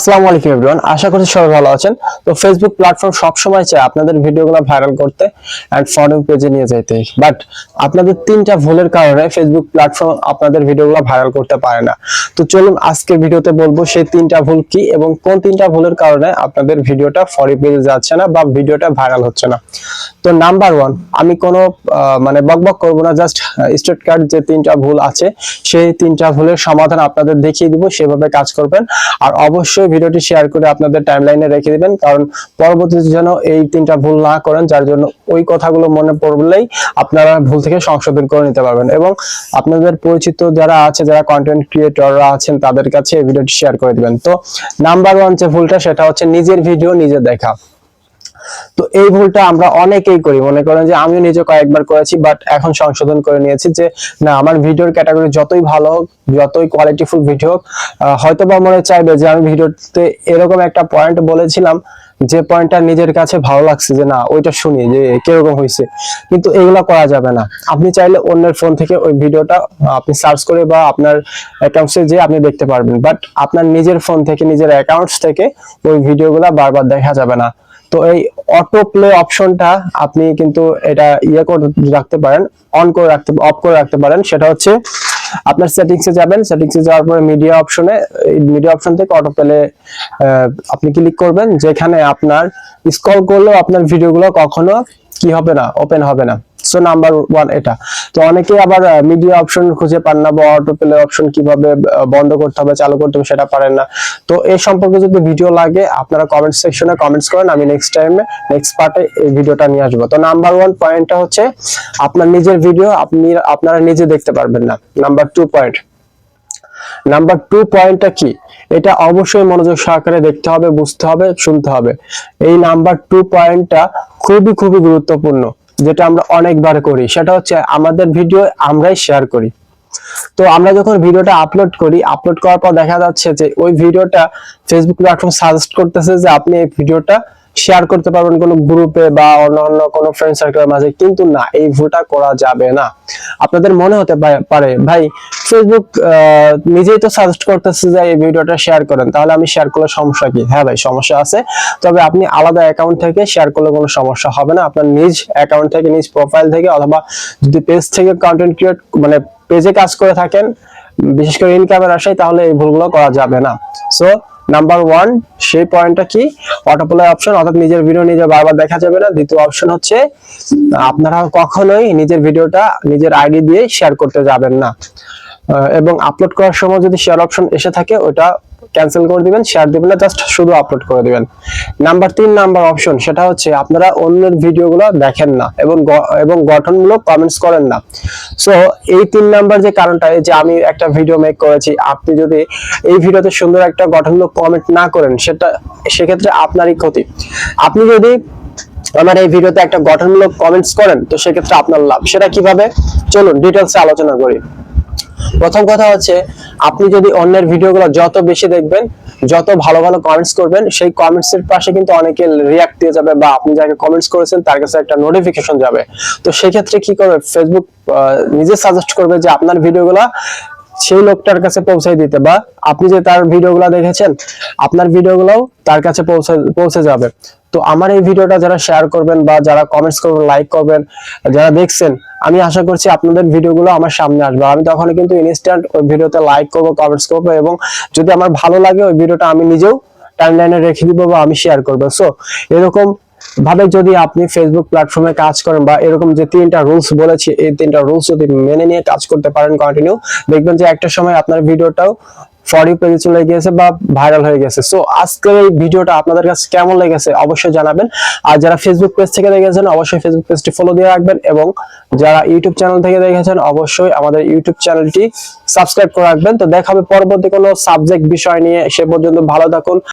আসসালামু আলাইকুম এভরিওয়ান আশা করছি সবাই ভালো আছেন। তো ফেসবুক প্ল্যাটফর্ম সবসময় চায় আপনাদের ভিডিওগুলো ভাইরাল করতে এন্ড ফলো পেজে নিয়ে যেতে বাট আপনাদের তিনটা ভুলের কারণে ফেসবুক প্ল্যাটফর্ম আপনাদের ভিডিওগুলো ভাইরাল করতে পারে না। তো চলুন আজকের ভিডিওতে বলব সেই তিনটা ভুল কি এবং কোন তিনটা ভুলের কারণে আপনাদের ভিডিওটা ফরি পেজে যাচ্ছে না বা ভিডিওটা ভাইরাল হচ্ছে না। তো নাম্বার ওয়ান আমি কোনো মানে বকবক করব না জাস্ট স্টেট কার্ড যে তিনটা ভুল আছে, সেই তিনটা ভুলের সমাধান আপনাদের দেখিয়ে দিব, সেভাবে কাজ করবেন। আর অবশ্যই ভিডিওটি শেয়ার করে আপনাদের টাইমলাইনে রেখে দিবেন, কারণ পরবর্তীতে যেন এই তিনটা ভুল না করেন, যার জন্য ওই কথাগুলো মনে পড়লেই আপনারা ভুল থেকে সংশোধন করে নিতে পারবেন। এবং আপনাদের পরিচিত যারা আছে, যারা কন্টেন্ট ক্রিয়েটররা আছেন, তাদের কাছে এই ভিডিওটি শেয়ার করে দিবেন। তো নাম্বার ওয়ান যে ভুলটা, সেটা হচ্ছে নিজের ভিডিও নিজে দেখা। তো এই ভুলটা আমরা অনেকেই করি। মনে করেন যে আমিও নিজে কয়েকবার করেছি বাট এখন সংশোধন করে নিয়েছি যে, না, আমার ভিডিওর ক্যাটাগরি যতই ভালো হোক, যতই কোয়ালিটিফুল ভিডিও হোক হয়তো বা মনে চাইবে যে আমি ভিডিওতে এরকম একটা পয়েন্ট বলেছিলাম, যে পয়েন্টটা নিজের কাছে ভালো লাগছে যে, না, ওইটা শুনি যে, কীরকম হয়েছে কিন্তু এগুলো করা যাবে না। আপনি চাইলে অন্যের ফোন থেকে ওই ভিডিওটা আপনি সার্চ করে বা আপনার অ্যাকাউন্টসে যে আপনি দেখতে পারবেন। বাট আপনার নিজের ফোন থেকে, নিজের অ্যাকাউন্টস থেকে ওই ভিডিওগুলো বারবার দেখা যাবে না। তো এই অটো প্লে অপশনটা আপনি কিন্তু এটা ইয়ে করে রাখতে পারেন অন করে রাখতে অফ করে রাখতে পারেন। সেটা হচ্ছে আপনার সেটিংস এ যাবেন। সেটিংস এ যাওয়ার পরে মিডিয়া অপশনে মিডিয়া অপশন থেকে অটো প্লে আপনি ক্লিক করবেন। যেখানে আপনার স্ক্রল করলেও আপনার ভিডিওগুলো কখনো কি হবে না ওপেন হবে না। সো নাম্বার ওয়ান এটা। তো অনেকেই আবার মিডিয়া অপশন খুঁজে পান না বা অটো প্লে অপশন কীভাবে বন্ধ করতে হবে, চালু করতে হবে সেটা পারেন না। তো এই সম্পর্কে যদি ভিডিও লাগে, আপনারা কমেন্ট সেকশনে কমেন্টস করেন, আমি নেক্সট টাইমে নেক্সট পার্টে এই ভিডিওটা নিয়ে আসব। তো নাম্বার ওয়ান পয়েন্টটা হচ্ছে, আপনার নিজের ভিডিও আপনি, আপনারা নিজে দেখতে পারবেন না। Number two point number two পয়েন্টটা কি? এটা অবশ্যই মনোযোগ সহকারে দেখতে হবে, বুঝতে হবে, শুনতে হবে। এই নাম্বার টু পয়েন্টটা খুবই খুবই গুরুত্বপূর্ণ। যেটা আমরা অনেকবার করি, সেটা হচ্ছে আমাদের ভিডিও আমরাই শেয়ার করি। তো আমরা যখন ভিডিওটা আপলোড করি আপলোড করার পর দেখা যাচ্ছে যে ওই ভিডিওটা ফেসবুক প্ল্যাটফর্ম সাজেস্ট করতেছে যে আপনি এই ভিডিওটা শেয়ার করতে পারবেন কোনো গ্রুপে বা অন্য অন্য কোনো ফ্রেন্ড সার্কেলের মাঝে, কিন্তু না, এই ভুলটা করা যাবে না। আপনাদের মনে হতে পারে ভাই ফেসবুক নিজেই তো সাজেস্ট করতেছে যে এই ভিডিওটা শেয়ার করেন, তাহলে আমি শেয়ার করলে সমস্যা কি? হ্যাঁ ভাই, সমস্যা আছে। তবে আপনি আলাদা অ্যাকাউন্ট থেকে শেয়ার করলে কোনো সমস্যা হবে না। আপনার নিজ অ্যাকাউন্ট থেকে, নিজ প্রোফাইল থেকে, অথবা যদি পেজ থেকে কন্টেন্ট ক্রিয়েট মানে পেজে কাজ করে থাকেন, বিশেষ করে ইনকামের আশায় তাহলে এই ভুলগুলো করা যাবে না। সো নাম্বার ওয়ান সেই পয়েন্টটা কি? অটোপ্লে অপশন অর্থাৎ নিজের ভিডিও নিজে বারবার দেখা যাবে না। দ্বিতীয় অপশন হচ্ছে, আপনারা কখনোই নিজের ভিডিওটা নিজের আইডি দিয়ে শেয়ার করতে যাবেন না। এবং আপলোড করার সময় যদি শেয়ার অপশন এসে থাকে ওটা ক্যান্সেল করে দিবেন শেয়ার দিবেন না জাস্ট শুধু আপলোড করে দিবেন। নাম্বার তিন নাম্বার অপশন সেটা হচ্ছে আপনারা অন্যের ভিডিওগুলো দেখেন না এবং এবং গঠনমূলক কমেন্টস করেন না। সো এই তিন নাম্বার যে কারণটা যে আমি একটা ভিডিও মেক করেছি, আপনি যদি এই ভিডিওতে সুন্দর একটা গঠনমূলক কমেন্ট না করেন, সেটা, সেক্ষেত্রে আপনারই ক্ষতি। আপনি যদি আমার এই ভিডিওতে একটা গঠনমূলক কমেন্টস করেন, তো সেক্ষেত্রে আপনার লাভ। সেটা কীভাবে? চলুন ডিটেলসে আলোচনা করি। প্রথম কথা হচ্ছে, আপনি যদি অন্যের ভিডিওগুলো যত বেশি দেখবেন, যত ভালো ভালো কমেন্টস করবেন, সেই কমেন্টস এর পাশে কিন্তু অনেকে রিয়াক্ট দিয়ে যাবে বা আপনি যাকে কমেন্টস করেছেন তার কাছে একটা নোটিফিকেশন যাবে। তো সেই ক্ষেত্রে কি করবে? ফেসবুক নিজে সাজেস্ট করবে যে আপনার ভিডিওগুলো সেই লোকটার কাছে পৌঁছে দিতে বা আপনি যে তার ভিডিওগুলো দেখেছেন, আপনার ভিডিওগুলোও তার কাছে পৌঁছে পৌঁছে যাবে। তো আমার এই ভিডিওটা যারা শেয়ার করবেন বা যারা কমেন্টস করবেন লাইক করবেন, যারা দেখছেন, আমি আশা করছি আপনাদের ভিডিওগুলো আমার সামনে আসবে। আমি তখন কিন্তু ইনস্ট্যান্ট ওই ভিডিওতে লাইক করব কমেন্টস করব এবং যদি আমার ভালো লাগে ওই ভিডিওটা আমি নিজেও টাইমলাইনে রেখে দিব বা আমি শেয়ার করব। সো এরকম ভাবে যদি আপনি ফেসবুক প্ল্যাটফর্মে কাজ করেন বা এরকম যে তিনটা রুলস বলেছি, এই তিনটা রুলস যদি মেনে নিয়ে কাজ করতে পারেন কন্টিনিউ দেখবেন যে একটা সময় আপনার ভিডিওটাও ফর পেজে চলে গিয়েছে বা ভাইরাল হয়ে গেছে। সো আজকের এই ভিডিওটা আপনাদের কাছে কেমন লেগেছে অবশ্যই জানাবেন। আর যারা ফেসবুক পেজ থেকে দেখেছেন, অবশ্যই ফেসবুক পেজটি ফলো দিয়ে রাখবেন এবং যারা ইউটিউব চ্যানেল থেকে দেখেছেন, অবশ্যই আমাদের ইউটিউব চ্যানেলটি সাবস্ক্রাইব করে রাখবেন। তো দেখা হবে পরবর্তী কোনো সাবজেক্ট বিষয় নিয়ে। সে পর্যন্ত ভালো থাকুন।